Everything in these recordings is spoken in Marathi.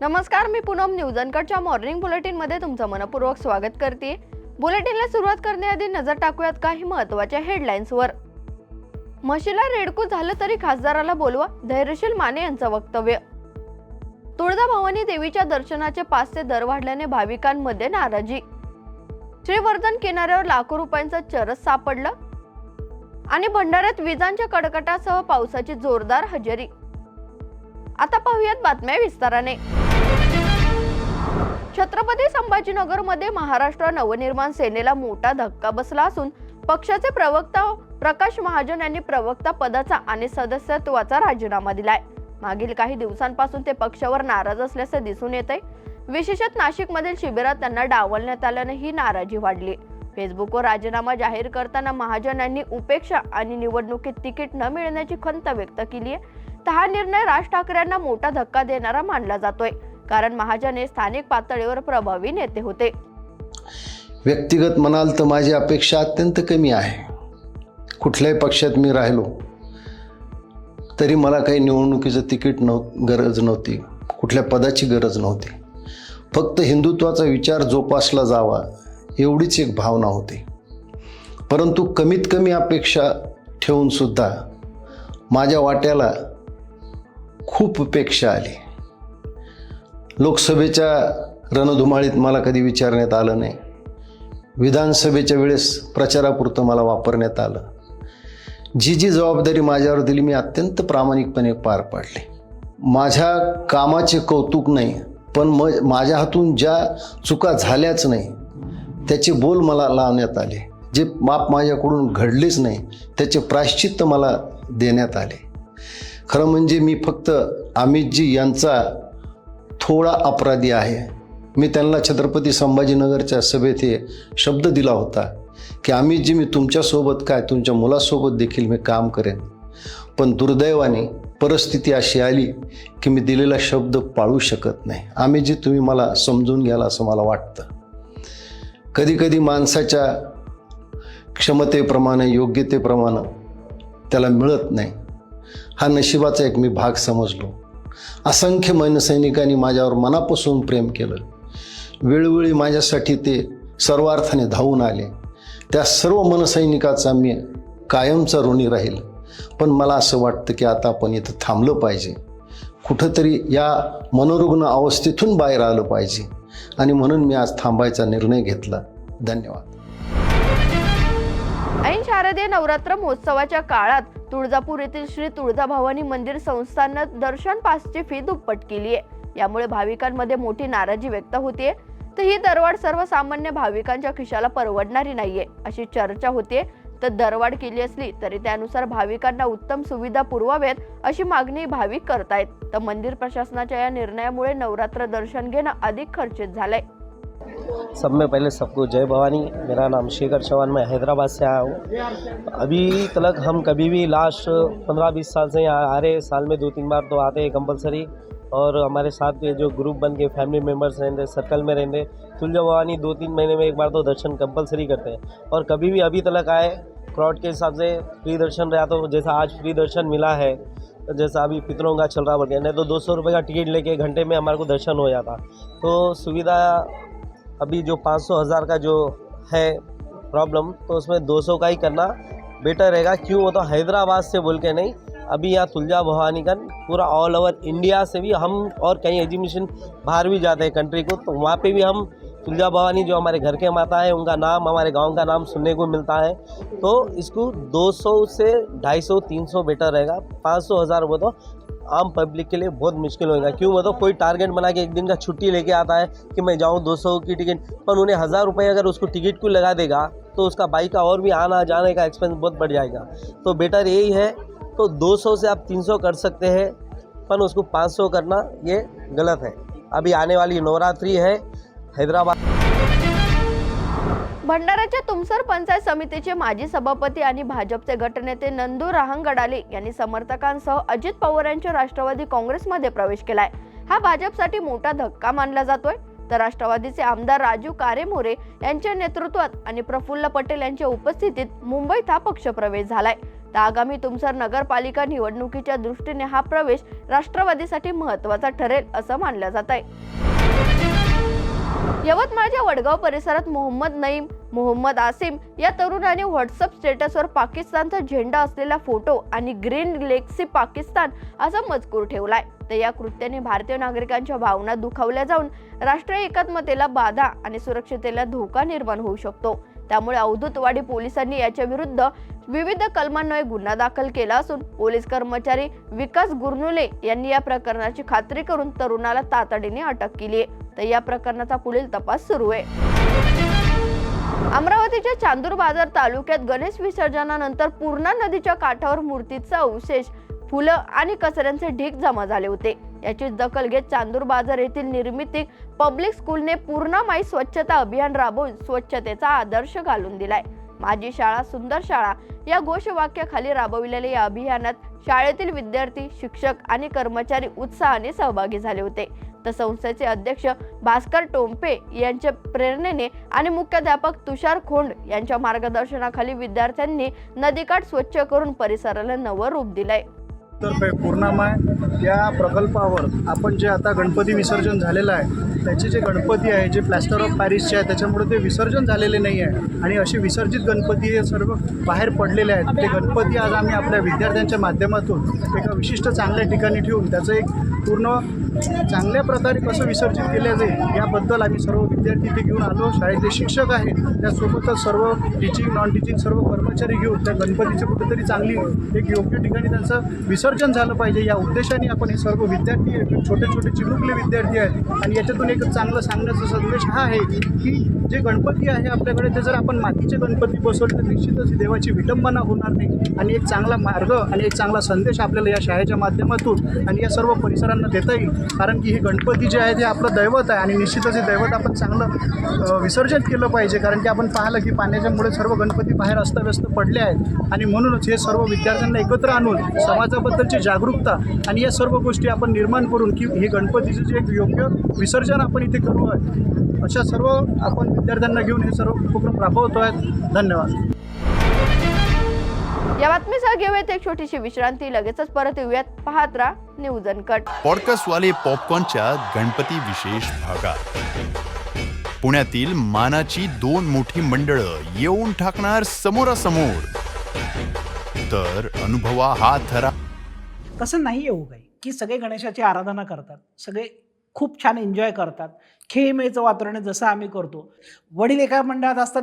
नमस्कार मी पूनम न्यूज. मॉर्निंग बुलेटिनमध्ये तुमचं मनपूर्वक स्वागत करते. बुलेटिनला सुरुवात करण्याआधी नजर टाकूयात काही महत्त्वाच्या हेडलाईन्सवर म्हशीला रेडकू झालं तरी खासदाराला बोलवा धैर्यशील माने यांचं वक्तव्य. तुळजाभवानी देवीच्या दर्शनाचे पाचचे दर वाढल्याने भाविकांमध्ये नाराजी. श्रीवर्धन किनाऱ्यावर लाखो रुपयांचं चरस सापडलं. आणि भंडाऱ्यात विजांच्या कडकटासह पावसाची जोरदार हजेरी. आता पाहूयात बातम्या विस्ताराने. छत्रपती संभाजीनगरमध्ये महाराष्ट्र नवनिर्माण सेनेला मोठा धक्का बसला असून पक्षाचे प्रवक्ता प्रकाश महाजन यांनी प्रवक्ता पदाचा आणि सदस्यत्वाचा राजीनामा दिलाय. मागील काही दिवसांपासून ते पक्षावर नाराज असल्याचे दिसून येत आहे विशेषत नाशिकमधील शिबिरात त्यांना डावलण्यात आल्याने ही नाराजी वाढली. फेसबुकवर राजीनामा जाहीर करताना महाजन यांनी उपेक्षा आणि निवडणुकीत तिकीट न मिळण्याची खंत व्यक्त केली आहे तर हा निर्णय राज ठाकरेंना मोठा धक्का देणारा मानला जातोय. कारण महाजन हे स्थानिक पातळीवर प्रभावी नेते होते. व्यक्तिगत म्हणाल तर माझी अपेक्षा अत्यंत कमी आहे. कुठल्याही पक्षात मी राहिलो तरी मला काही निवडणुकीचं तिकीट नव गरज नव्हती. कुठल्या पदाची गरज नव्हती. फक्त हिंदुत्वाचा विचार जोपासला जावा एवढीच एक भावना होती. परंतु कमीत कमी अपेक्षा ठेवूनसुद्धा माझ्या वाट्याला खूप अपेक्षा आली. लोकसभेच्या रणधुमाळीत मला कधी विचारण्यात आलं नाही. विधानसभेच्या वेळेस प्रचारापुरतं मला वापरण्यात आलं. जी जी जबाबदारी माझ्यावर दिली मी अत्यंत प्रामाणिकपणे पार पाडली. माझ्या कामाचे कौतुक नाही पण म माझ्या हातून ज्या चुका झाल्याच नाही त्याचे बोल मला लावण्यात आले. जे माप माझ्याकडून घडलेच नाही त्याचे प्राश्चित्त मला देण्यात आले. खरं म्हणजे मी फक्त अमितजी यांचा थोडा अपराधी आहे. मी त्यांना छत्रपती संभाजीनगरच्या सभेत हे शब्द दिला होता की आम्ही जी मी तुमच्यासोबत काय तुमच्या मुलासोबत देखील मी काम करेन. पण दुर्दैवाने परिस्थिती अशी आली की मी दिलेला शब्द पाळू शकत नाही. आम्ही जे तुम्ही मला समजून घ्याल असं मला वाटतं. कधीकधी माणसाच्या क्षमतेप्रमाणे योग्यतेप्रमाणे त्याला मिळत नाही. हा नशिबाचा एक मी भाग समजलो. असंख्य मनसैनिकांनी माझ्यावर मनापासून प्रेम केलं. वेळोवेळी माझ्यासाठी ते सर्वार्थाने धावून आले. त्या सर्व मनसैनिकाचा मी कायमचा ऋणी राहील. पण मला असं वाटतं की आता आपण इथं थांबलं पाहिजे. कुठंतरी या मनोरुग्ण अवस्थेतून बाहेर आलं पाहिजे. आणि म्हणून मी आज थांबायचा निर्णय घेतला. धन्यवाद. ऐन शारदीय नवरात्र महोत्सवाच्या काळात तुळजापूर येथील श्री तुळजाभवानी मंदिर संस्थानं दर्शन पासची फी दुप्पट केली आहे. यामुळे भाविकांमध्ये मोठी नाराजी व्यक्त होतीये. तर ही दरवाढ सर्वसामान्य भाविकांच्या खिशाला परवडणारी नाहीये अशी चर्चा होते तर दरवाढ केली असली तरी त्यानुसार भाविकांना उत्तम सुविधा पुरवाव्यात अशी मागणी भाविक करतायत. तर मंदिर प्रशासनाच्या या निर्णयामुळे नवरात्र दर्शन घेणं अधिक खर्चित झालंय. सब में पहले सबको जय भवानी। मेरा नाम शेखर चौहान, मैं हैदराबाद से आया हूँ। अभी तक हम कभी भी लास्ट पंद्रह बीस साल से यहाँ आ रहे साल में दो तीन बार तो आते हैं कंपलसरी और हमारे साथ के जो ग्रुप बन के फैमिली मेंबर्स रहते सर्कल में रहते तुलजा भवानी दो तीन महीने में एक बार तो दर्शन कंपलसरी करते हैं। और कभी भी अभी तक आए क्राउड के हिसाब से फ्री दर्शन रहा तो जैसा आज फ्री दर्शन मिला है जैसा अभी पितरों का चल रहा बोल के नहीं तो दो सौ रुपये का टिकट लेके घंटे में हमारे को दर्शन हो जाता। तो सुविधा अभी जो पाँच सौ हज़ार का जो है प्रॉब्लम तो उसमें दो सौ का ही करना बेटर रहेगा। क्यों? वो तो हैदराबाद से बोल के नहीं, अभी यहाँ तुलजा भवानी का पूरा ऑल ओवर इंडिया से भी हम और कहीं एग्जीबिशन बाहर भी जाते हैं कंट्री को तो वहाँ पे भी हम तुलजा भवानी जो हमारे घर के माता है, उनका नाम, हमारे गाँव का नाम सुनने को मिलता है। तो इसको 200 से 250 300 बेटर रहेगा। 500 हज़ार वो तो आम पब्लिक के लिए बहुत मुश्किल होगा क्यों मतलब कोई टारगेट बना के एक दिन का छुट्टी लेके आता है कि मैं जाऊँ 200 की टिकट, पर उन्हें हज़ार रुपये अगर उसको टिकट को लगा देगा तो उसका बाइक का और भी आना जाने का एक्सपेंस बहुत बढ़ जाएगा। तो बेटर यही है तो 200 से आप 300 कर सकते हैं, पर उसको 500 करना ये गलत है। अभी आने वाली नवरात्रि है, हैदराबाद। भंडाऱ्याच्या तुमसर पंचायत समितीचे माजी सभापती आणि भाजपचे गटनेते नंदू रहांगडाले यांनी समर्थकांसह अजित पवार यांच्या राष्ट्रवादी काँग्रेसमध्ये प्रवेश केलाय. हा भाजपसाठी मोठा धक्का मानला जातोय. तर राष्ट्रवादीचे आमदार राजू कारेमोरे यांच्या नेतृत्वात आणि प्रफुल्ल पटेल यांच्या उपस्थितीत मुंबईत हा पक्षप्रवेश झालाय. तर आगामी तुमसर नगरपालिका निवडणुकीच्या दृष्टीने हा प्रवेश राष्ट्रवादीसाठी महत्त्वाचा ठरेल असं मानलं जात आहे यवतमाळच्या वडगाव परिसरात मोहम्मद नईम मोहम्मद आसिम या तरुणाने व्हॉट्सअप स्टेटसवर पाकिस्तानचा झेंडा असलेला फोटो आणि ग्रीन लेक्सी पाकिस्तान असा मजकूर ठेवलाय. तर या कृत्याने भारतीय नागरिकांच्या भावना दुखावल्या जाऊन राष्ट्रीय एकात्मतेला बाधा आणि सुरक्षतेला धोका निर्माण होऊ शकतो. त्यामुळे अवधूतवाडी पोलिसांनी याच्या विरुद्ध विविध कलमांवर गुन्हा दाखल केला असून पोलीस कर्मचारी विकास गुरनुले यांनी या प्रकरणाची खात्री करून तरुणाला तातडीने अटक केली आहे तर या प्रकरणाचा पुढील तपास सुरू आहे. अमरावतीच्या चांदूर बाजार तालुक्यात गणेश विसर्जनानंतर पूर्णा नदीच्या काठावर मूर्तीचा अवशेष फुलं आणि कचऱ्यांचे ढीग जमा झाले होते. याची दखल घेत चांदूर बाजार येथील निर्मिती पब्लिक स्कूलने पूर्णा माई स्वच्छता अभियान राबवून स्वच्छतेचा आदर्श घालून दिलाय. माझी शाळा सुंदर शाळा या घोषवाक्याखाली राबविलेल्या या अभियानात शाळेतील विद्यार्थी शिक्षक आणि कर्मचारी उत्साहाने सहभागी झाले होते. तर संस्थेचे अध्यक्ष भास्कर टोंपे यांच्या प्रेरणेने आणि मुख्याध्यापक तुषार खोंड यांच्या मार्गदर्शनाखाली विद्यार्थ्यांनी नदीकाठ स्वच्छ करून परिसराला नवं रूप दिलंय. तर्फे पूर्णामाय या प्रकल्पावर आपण जे आता गणपती विसर्जन झालेलं आहे त्याचे जे गणपती आहे जे प्लॅस्टर ऑफ पॅरिसचे आहे त्याच्यामुळे ते विसर्जन झालेले नाही आहे. आणि असे विसर्जित गणपती हे सर्व बाहेर पडलेले आहेत. ते गणपती आज आम्ही आपल्या विद्यार्थ्यांच्या माध्यमातून एका विशिष्ट चांगल्या ठिकाणी ठेवून त्याचं एक पूर्ण चांगल्या प्रकारे कसं विसर्जित केलं जाईल याबद्दल आम्ही सर्व विद्यार्थी ते घेऊन आलो. शाळेतले शिक्षक आहेत. त्यासोबतच सर्व टीचिंग नॉन टीचिंग सर्व कर्मचारी घेऊन त्या गणपतीचे कुठेतरी चांगली एक योग्य ठिकाणी त्यांचं विसर्जन विसर्जन झालं पाहिजे. या उद्देशाने आपण हे सर्व विद्यार्थी आहेत छोटे छोटे चिमुकले विद्यार्थी आहेत. आणि याच्यातून एक चांगलं सांगण्याचा संदेश हा आहे की जे गणपती आहे आपल्याकडे ते जर आपण मातीचे गणपती बसवले तर निश्चितच देवाची विटंबना होणार नाही. आणि एक चांगला मार्ग आणि एक चांगला संदेश आपल्याला या शाळेच्या माध्यमातून आणि या सर्व परिसरांना देता येईल. कारण की हे गणपती जे आहे ते आपलं दैवत आहे आणि निश्चितच हे दैवत आपण चांगलं विसर्जन केलं पाहिजे. कारण की आपण पाहिलं की पाण्याच्यामुळे सर्व गणपती बाहेर अस्ताव्यस्त पडले आहेत. आणि म्हणूनच हे सर्व विद्यार्थ्यांना एकत्र आणून समाजाबद्दल समाजाबद्दलची जागरूकता आणि या सर्व गोष्टी आपण निर्माण करून की हे गणपतीचं जे एक योग्य विसर्जन आपण इथे करू आहे अशा सर्व आपण विद्यार्थ्यांना घेऊन हे सर्व उपक्रम राबवतो आहेत. धन्यवाद. या बातमीसह घेऊयात एक छोटीशी विश्रांती. लगेचच परत येऊयात. पाहत राहा न्यूज अनकट पॉडकास्टवाले पॉपकॉर्नच्या गणपती विशेष भागात. पुण्यातील मानाची दोन मोठी मंडळं येऊन टाकणार समोरासमोर. तर अनुभवा हा थरा. तसं नाही येऊ काही. की सगळे गणेशाची आराधना करतात सगळे खूप छान एन्जॉय करतात. खेळमेळचं वातावरण जसं आम्ही करतो. वडील एका मंडळात असतात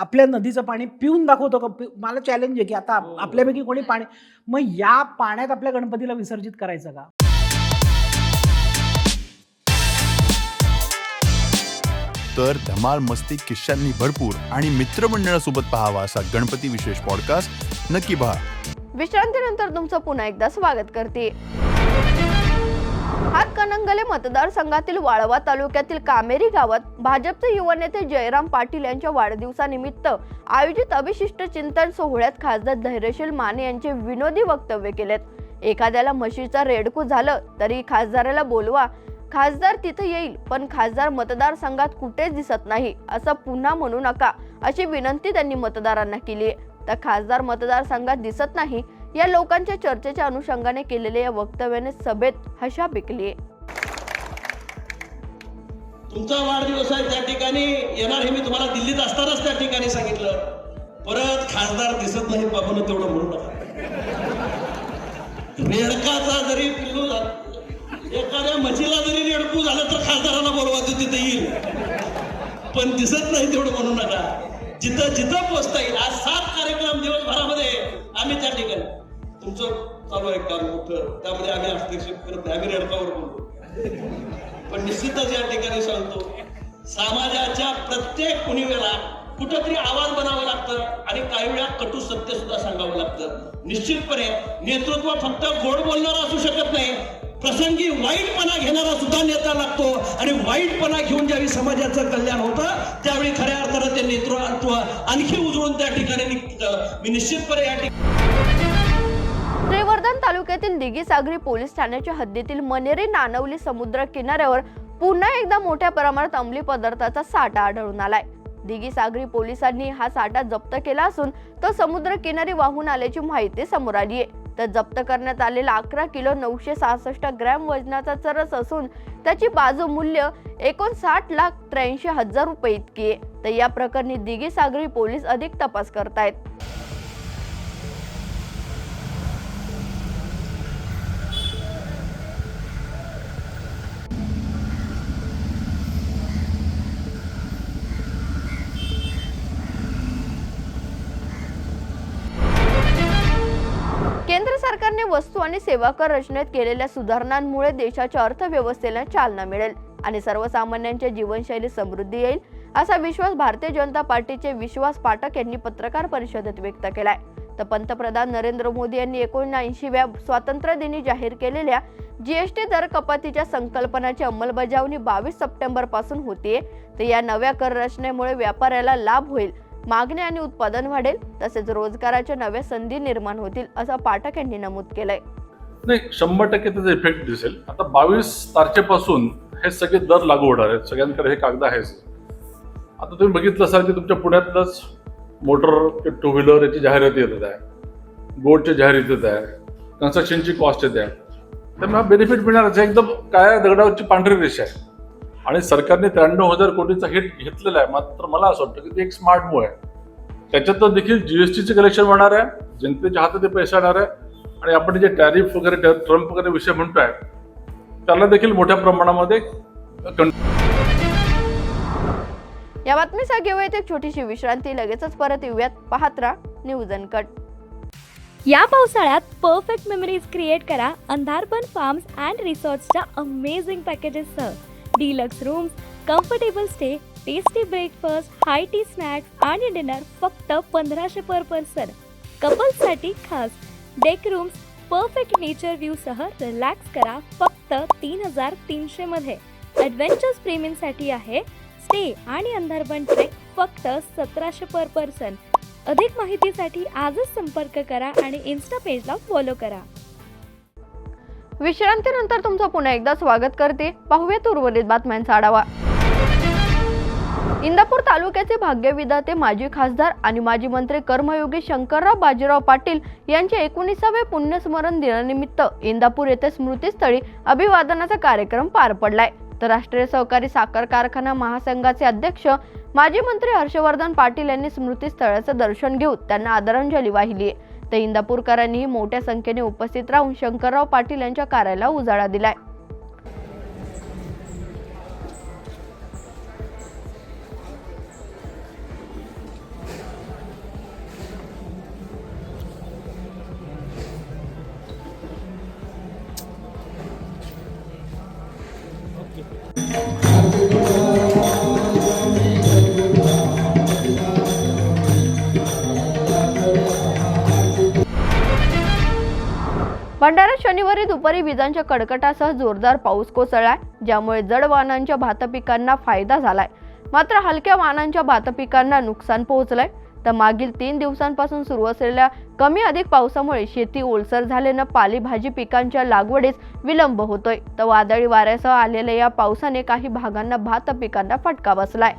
आपल्या नदीचं पाणी पिऊन दाखवतो का? मला चॅलेंज आहे की आता आप- आपल्यापैकी कोणी पाणी मग या पाण्यात आपल्या गणपतीला विसर्जित करायचं का? तर धमाल मस्ती किश्यांनी भरपूर आणि मित्रमंडळासोबत पाहावा असा गणपती विशेष पॉडकास्ट नक्की पहा. विश्रांतीनंतर तुमचं पुन्हा एकदा स्वागत करते. हातकणंगले मतदारसंघातील वाळवा तालुक्यातील कामेरी गावात भाजपचे युवा नेते जयराम पाटील यांच्या वाढदिवसानिमित्त आयोजित अविशिष्ट चिंतन सोहळ्यात खासदार धैर्यशील माने यांचे विनोदी वक्तव्य केलेत. एखाद्याला म्हशीचा रेडकू झालं तरी खासदाराला बोलवा खासदार तिथं येईल पण खासदार मतदारसंघात कुठेच दिसत नाही असं पुन्हा म्हणू नका अशी विनंती त्यांनी मतदारांना केली आहे. तर खासदार मतदारसंघात दिसत नाही या लोकांच्या चर्चेच्या अनुषंगाने केलेल्या या वक्तव्याने सभेत हशा पिकली. तुमचा वाढदिवस आहे त्या ठिकाणी. येणार हे मी तुम्हाला दिल्लीत असतानाच त्या ठिकाणी सांगितलं. परत खासदार दिसत नाही बाबून तेवढं म्हणू नका. रेडकाचा जरी पिल्लू एखाद्या म्हशीला जरी रेडकू झालं तर खासदारांना बोलवा तो तिथे येईल. पण दिसत नाही तेवढं म्हणू नका. जिथं जिथं पोचता येईल. आज सात कार्यक्रम दिवसभरामध्ये आम्ही त्या ठिकाणी. तुमचं चालू आहे काम मोठं. त्यामध्ये आम्ही हस्तक्षेप करत नाही. आम्ही रडकावर बोलतो. पण निश्चितच या ठिकाणी सांगतो समाजाच्या प्रत्येक कुणीवेला कुठंतरी आवाज बनावं लागतं आणि काही वेळा कटू सत्य सुद्धा सांगावं लागतं. निश्चितपणे नेतृत्व फक्त गोड बोलणारं असू शकत नाही प्रसंगी वाईटपणा घेणारा सुद्धा नेता लागतो. आणि वाईटपणा घेऊन ज्यावेळी समाजाचं कल्याण होतं त्यावेळी खऱ्या अर्थानं ते नेतृत्व आणखी उजळून त्या ठिकाणी मी निश्चितपणे या ठिकाणी श्रीवर्धन तालुक्यातील दिघी सागरी पोलीस ठाण्याच्या हद्दीतील मनेरी नानवली समुद्र किनाऱ्यावर पुन्हा एकदा मोठ्या प्रमाणात अंमली पदार्थाचा साठा आढळून आलाय. दिघी सागरी पोलिसांनी हा साठा जप्त केला असून तो समुद्र किनारी वाहून आल्याची माहिती समोर आली आहे तर जप्त करण्यात आलेला अकरा किलो नऊशे सहासष्ट ग्रॅम वजनाचा चरस असून त्याची बाजू मूल्य एकोणसाठ लाख त्र्याऐंशी हजार रुपये इतकी आहे. तर या प्रकरणी दिघे सागरी पोलीस अधिक तपास करतायत. आणि सेवाकर रचनेत केलेल्या सुधारणांमुळे देशाच्या अर्थव्यवस्थेला चालना मिळेल आणि सर्वसामान्यांच्या जीवनशैली समृद्धी येईल असा विश्वास भारतीय जनता पार्टीचे विश्वास पाठक यांनी पत्रकार परिषदेत व्यक्त केलाय. तर पंतप्रधान नरेंद्र मोदी यांनी एकोणऐंशीव्या स्वातंत्र्य दिनी जाहीर केलेल्या जीएसटी दर कपातीच्या संकल्पनाची अंमलबजावणी बावीस सप्टेंबरपासून होतीये. तर या नव्या कर रचनेमुळे व्यापाऱ्याला लाभ होईल मागणी आणि उत्पादन वाढेल तसेच रोजगाराच्या नव्या संधी निर्माण होतील असं पाठक यांनी नमूद केलंय. नाही शंभर टक्के त्याचा इफेक्ट दिसेल. आता बावीस तारखेपासून हे सगळे दर लागू होणार आहेत. सगळ्यांकडे हे कागद आहेच. आता तुम्ही बघितलं असाल की तुमच्या पुण्यातलंच मोटर टू व्हीलर याची जाहिरात येत आहे गोडच्या जाहिरात येत आहे कन्स्ट्रक्शनची कॉस्ट येते त्यामुळे हा बेनिफिट मिळणारच एकदम काळ्या दगडावरची पांढरी रेषा आहे. आणि सरकारने त्र्याण्णव हजार कोटीचा हिट घेतलेला आहे. मात्र मला असं वाटतं की ते एक स्मार्ट मूव आहे. त्याच्यातनं देखील जीएसटीचे कलेक्शन होणार आहे. जनतेच्या हातात ते पैसे येणार आहे. आणि आपण जे टॅरिफ वगैरे ट्रम्प वगैरे विषय म्हणतोय त्याला देखील मोठ्या प्रमाणामध्ये या बातमीसाठी घेऊयात एक छोटीशी विश्रांती. लगेचच परत येऊयात. पाहत राहा न्यूज अनकट या पावसाळ्यात परफेक्ट मेमरीज क्रिएट करा. अंधारबन फार्म्स अँड रिसॉर्ट्सच्या amazing पॅकेजेससह deluxe rooms comfortable stay tasty breakfast high tea snacks आणि डिनर फक्त पंधराशे पर पर्सन कपल्ससाठी खास. डेक रूम्स परफेक्ट नेचर व्ह्यूसह रिलॅक्स करा फक्त तीन हजार तीनशेमध्ये ॲडव्हेंचर्स प्रेमींसाठी आहे. स्टे आणि अंधारबन ट्रेक फक्त सतराशे पर पर्सन अधिक माहितीसाठी आजच संपर्क करा आणि इन्स्टा पेजला फॉलो करा. विश्रांतीनंतर तुमचं पुन्हा एकदा स्वागत करते. पाहूयात उर्वरित बातम्यांचा आढावा. इंदापूर तालुक्याचे भाग्यविधाते माजी खासदार आणि माजी मंत्री कर्मयोगी शंकरराव बाजीराव पाटील यांचे एकोणीसावे पुण्यस्मरण दिनानिमित्त इंदापूर येथे स्मृतीस्थळी अभिवादनाचा कार्यक्रम पार पडलाय. तर राष्ट्रीय सहकारी साखर कारखाना महासंघाचे अध्यक्ष माजी मंत्री हर्षवर्धन पाटील यांनी स्मृतीस्थळाचं दर्शन घेऊन त्यांना आदरांजली वाहिली आहे तर इंदापूरकरांनीही मोठ्या संख्येने उपस्थित राहून शंकरराव पाटील यांच्या कार्याला उजाळा दिलाय. भंडाऱ्यात शनिवारी दुपारी विजांच्या कडकटासह जोरदार पाऊस कोसळलाय ज्यामुळे जड वाहनांच्या भात पिकांना फायदा झालाय. मात्र हलक्या वाहनांच्या भात पिकांना नुकसान पोहोचलंय. तर मागील तीन दिवसांपासून सुरू असलेल्या कमी अधिक पावसामुळे शेती ओलसर झाल्यानं पालेभाजी पिकांच्या लागवडीस विलंब होतोय. तर वादळी वाऱ्यासह आलेल्या या पावसाने काही भागांना भात पिकांना फटका बसलाय.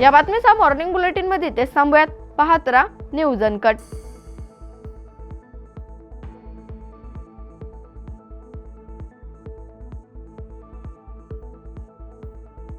या बातमीचा मॉर्निंग बुलेटिनमध्ये तेच थांबूयात. पाहत राहा न्यूज अनकट.